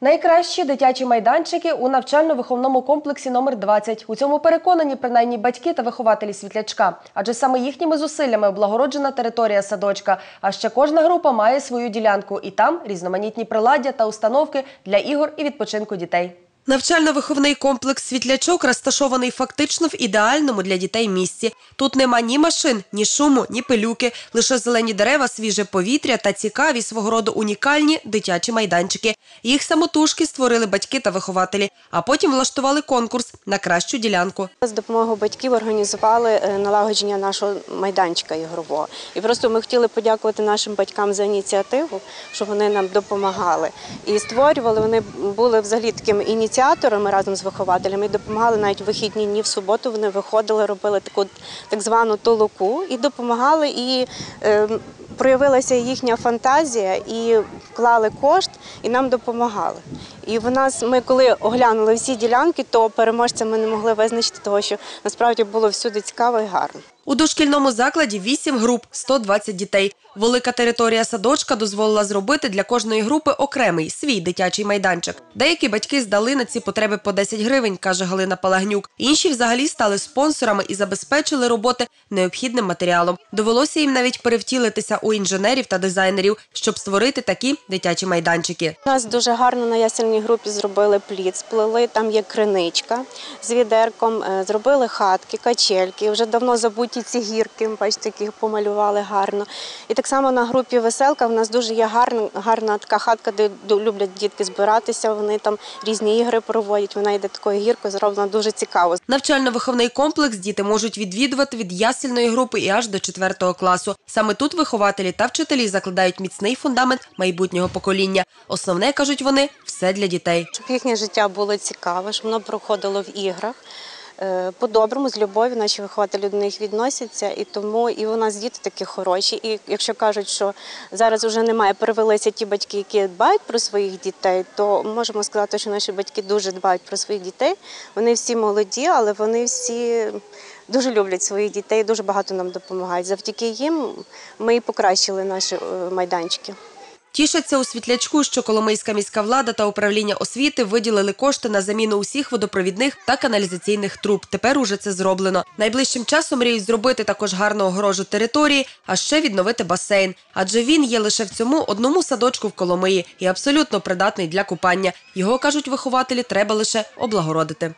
Найкращі дитячі майданчики у навчально-виховному комплексі номер 20 У цьому переконані принаймні батьки та вихователі світлячка, адже саме їхніми зусиллями облагороджена територія садочка. А ще кожна група має свою ділянку, і там різноманітні приладдя та установки для ігор і відпочинку дітей. Навчально-виховний комплекс Світлячок розташований фактично в ідеальному для дітей місці. Тут нема ні машин, ні шуму, ні пилюки, лише зелені дерева, свіже повітря та цікаві свого роду унікальні дитячі майданчики. Їх самотужки створили батьки та вихователі, а потім влаштували конкурс на кращу ділянку. З допомогою батьків організували е, налагодження нашого майданчика ігрового. І просто ми хотіли подякувати нашим батькам за ініціативу, що вони нам допомагали. І створювали вони були взагалі такими ініціаторами разом з вихователями. і Допомагали навіть в вихідні дні в суботу. Вони виходили, робили таку так звану толоку і допомагали і. е, Проявилася їхня фантазія і вклали кошт, і нам допомагали. І в нас ми, коли оглянули всі ділянки, то переможця ми не могли визначити, того що насправді було всюди цікаво і гарно. У дошкільному закладі 8 груп, 120 дітей. Велика територія садочка дозволила зробити для кожної групи окремий свій дитячий майданчик. Деякі батьки здали на ці потреби по 10 гривень, каже Галина Палагнюк. Інші взагалі стали спонсорами і забезпечили роботи необхідним матеріалом. Довелося їм навіть перевтілитися у інженерів та дизайнерів, щоб створити такі дитячі майданчики. У нас дуже гарно на ясельній групі зробили плід, сплели. Там є криничка з відерком, е, зробили хатки, качельки. Вже давно забуті ці гірки, бачите, яких помалювали гарно. І так само на групі веселка в нас дуже є гарна, гарна така хатка, де люблять дітки збиратися. Вони там різні ігри проводять. Вона йде такою гіркою, зроблена дуже цікаво. Навчально-виховний комплекс діти можуть відвідувати від ясільної групи і аж до 4 класу. Саме тут вихователі та вчителі закладають міцний фундамент майбутнього покоління. Основне кажуть вони все для дітей. щоб їхнє життя було цікаве, щоб воно проходило в іграх. Е, По-доброму, з любов'ю наші вихователі до них відносяться, і тому і у нас діти такі хороші. І якщо кажуть, що зараз вже немає, перевелися ті батьки, які дбають про своїх дітей, то можемо сказати, що наші батьки дуже дбають про своїх дітей. Вони всі молоді, але вони всі дуже люблять своїх дітей, дуже багато нам допомагають. Завдяки їм ми і покращили наші е, майданчики. Тішаться у світлячку, що Коломийська міська влада та управління освіти виділили кошти на заміну усіх водопровідних та каналізаційних труб. Тепер уже це зроблено. Найближчим часом мріють зробити також гарну огорожу території, а ще відновити басейн. Адже він є лише в цьому одному садочку в Коломиї і абсолютно придатний для купання. Його кажуть вихователі, треба лише облагородити.